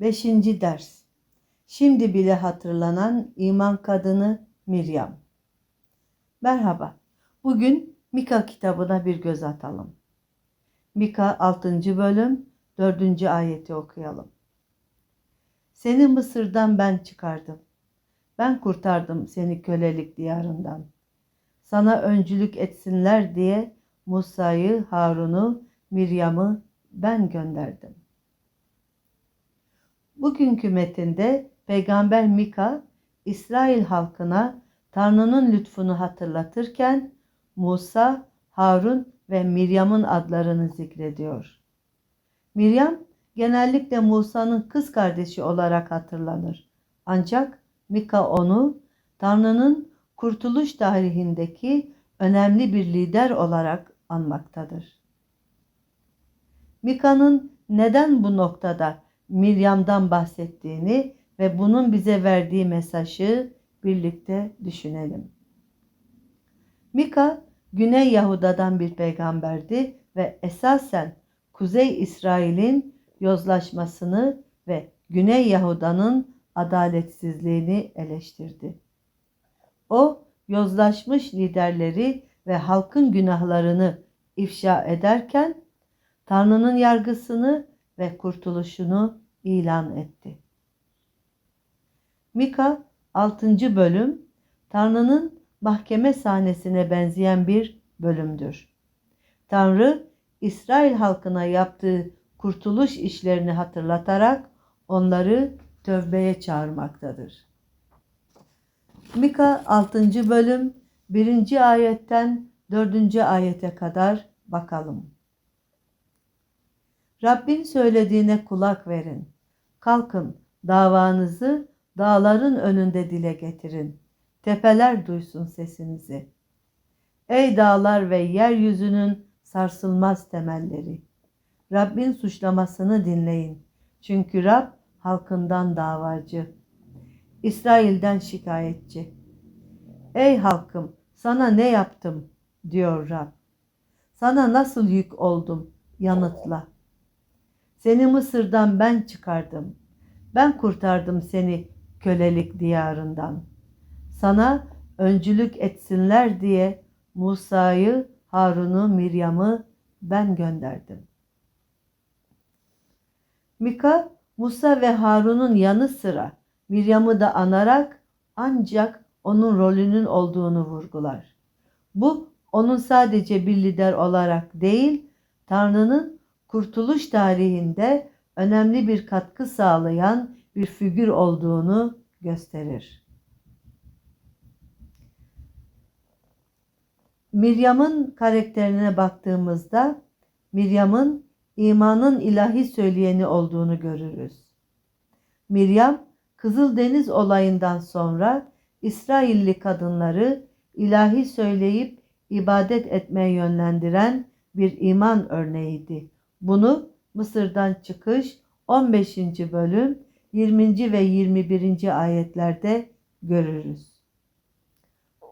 5. ders. Şimdi bile hatırlanan iman kadını Miryam. Merhaba. Bugün Mika kitabına bir göz atalım. Mika 6. bölüm 4. ayeti okuyalım. Seni Mısır'dan ben çıkardım. Ben kurtardım seni kölelik diyarından. Sana öncülük etsinler diye Musa'yı, Harun'u, Miryam'ı ben gönderdim. Bugünkü metinde Peygamber Mika İsrail halkına Tanrı'nın lütfunu hatırlatırken Musa, Harun ve Miryam'ın adlarını zikrediyor. Miryam genellikle Musa'nın kız kardeşi olarak hatırlanır. Ancak Mika onu Tanrı'nın kurtuluş tarihindeki önemli bir lider olarak anmaktadır. Mika'nın neden bu noktada Miryam'dan bahsettiğini ve bunun bize verdiği mesajı birlikte düşünelim. Mika, Güney Yahuda'dan bir peygamberdi ve esasen Kuzey İsrail'in yozlaşmasını ve Güney Yahuda'nın adaletsizliğini eleştirdi. O, yozlaşmış liderleri ve halkın günahlarını ifşa ederken Tanrı'nın yargısını ve kurtuluşunu ilan etti. Mika 6. bölüm Tanrı'nın mahkeme sahnesine benzeyen bir bölümdür. Tanrı İsrail halkına yaptığı kurtuluş işlerini hatırlatarak onları tövbeye çağırmaktadır. Mika 6. bölüm 1. ayetten 4. ayete kadar bakalım. Rabbin söylediğine kulak verin. Kalkın davanızı dağların önünde dile getirin. Tepeler duysun sesinizi. Ey dağlar ve yeryüzünün sarsılmaz temelleri. Rabbin suçlamasını dinleyin. Çünkü Rab halkından davacı. İsrail'den şikayetçi. Ey halkım sana ne yaptım diyor Rab. Sana nasıl yük oldum yanıtla. Seni Mısır'dan ben çıkardım. Ben kurtardım seni kölelik diyarından. Sana öncülük etsinler diye Musa'yı, Harun'u, Miryam'ı ben gönderdim. Mika, Musa ve Harun'un yanı sıra Miryam'ı da anarak ancak onun rolünün olduğunu vurgular. Bu onun sadece bir lider olarak değil, Tanrı'nın kurtuluş tarihinde önemli bir katkı sağlayan bir figür olduğunu gösterir. Miryam'ın karakterine baktığımızda Miryam'ın imanın ilahi söyleyeni olduğunu görürüz. Miryam Kızıldeniz olayından sonra İsrailli kadınları ilahi söyleyip ibadet etmeye yönlendiren bir iman örneğiydi. Bunu Mısır'dan çıkış 15. bölüm 20. ve 21. ayetlerde görürüz.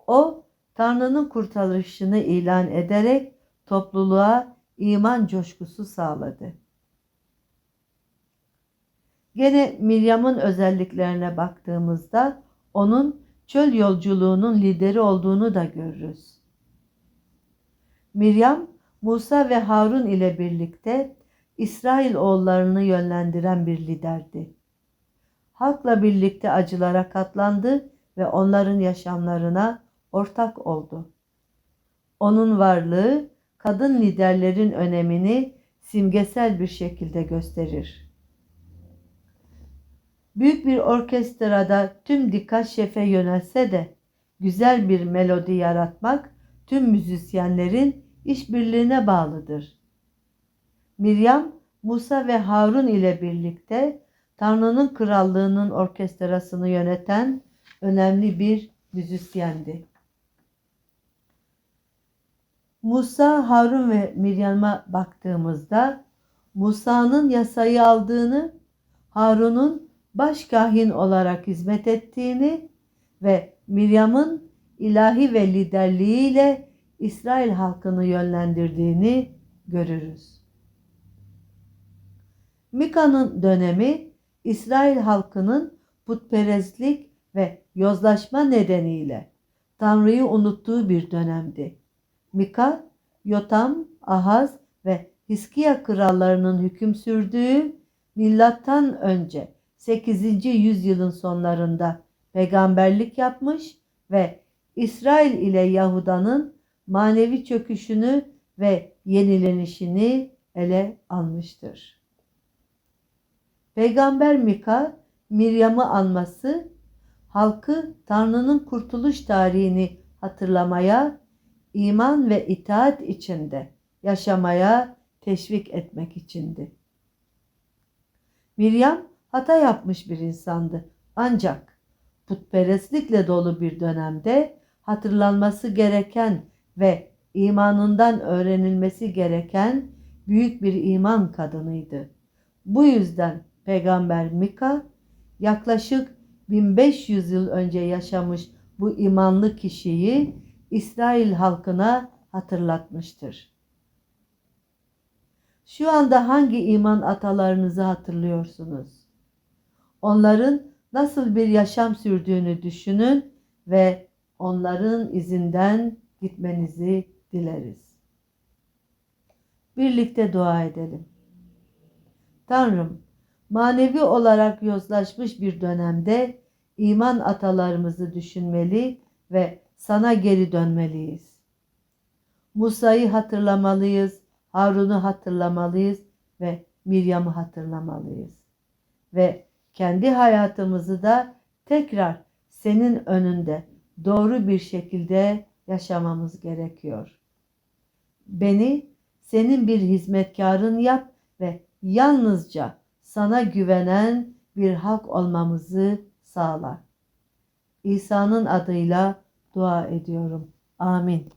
O Tanrı'nın kurtarışını ilan ederek topluluğa iman coşkusu sağladı. Gene Miryam'ın özelliklerine baktığımızda onun çöl yolculuğunun lideri olduğunu da görürüz. Miryam, Musa ve Harun ile birlikte İsrail oğullarını yönlendiren bir liderdi. Halkla birlikte acılara katlandı ve onların yaşamlarına ortak oldu. Onun varlığı kadın liderlerin önemini simgesel bir şekilde gösterir. Büyük bir orkestrada tüm dikkat şefe yönelse de güzel bir melodi yaratmak tüm müzisyenlerin işbirliğine bağlıdır. Miryam, Musa ve Harun ile birlikte Tanrı'nın krallığının orkestrasını yöneten önemli bir müzisyendi. Musa, Harun ve Miryam'a baktığımızda Musa'nın yasayı aldığını, Harun'un başkahin olarak hizmet ettiğini ve Miryam'ın ilahi ve liderliğiyle İsrail halkını yönlendirdiğini görürüz. Mika'nın dönemi İsrail halkının putperestlik ve yozlaşma nedeniyle Tanrı'yı unuttuğu bir dönemdi. Mika, Yotam, Ahaz ve Hiskiya krallarının hüküm sürdüğü milattan önce 8. yüzyılın sonlarında peygamberlik yapmış ve İsrail ile Yahuda'nın manevi çöküşünü ve yenilenişini ele almıştır. Peygamber Mika, Miryam'ı anması, halkı Tanrı'nın kurtuluş tarihini hatırlamaya, iman ve itaat içinde yaşamaya teşvik etmek içindi. Miryam hata yapmış bir insandı. Ancak putperestlikle dolu bir dönemde hatırlanması gereken ve imanından öğrenilmesi gereken büyük bir iman kadınıydı. Bu yüzden Peygamber Mika yaklaşık 1500 yıl önce yaşamış bu imanlı kişiyi İsrail halkına hatırlatmıştır. Şu anda hangi iman atalarınızı hatırlıyorsunuz? Onların nasıl bir yaşam sürdüğünü düşünün ve onların izinden gitmenizi dileriz. Birlikte dua edelim. Tanrım, manevi olarak yozlaşmış bir dönemde iman atalarımızı düşünmeli ve sana geri dönmeliyiz. Musa'yı hatırlamalıyız, Harun'u hatırlamalıyız ve Miryam'ı hatırlamalıyız. Ve kendi hayatımızı da tekrar senin önünde doğru bir şekilde yaşamamız gerekiyor. Beni senin bir hizmetkarın yap ve yalnızca sana güvenen bir halk olmamızı sağla. İsa'nın adıyla dua ediyorum. Amin.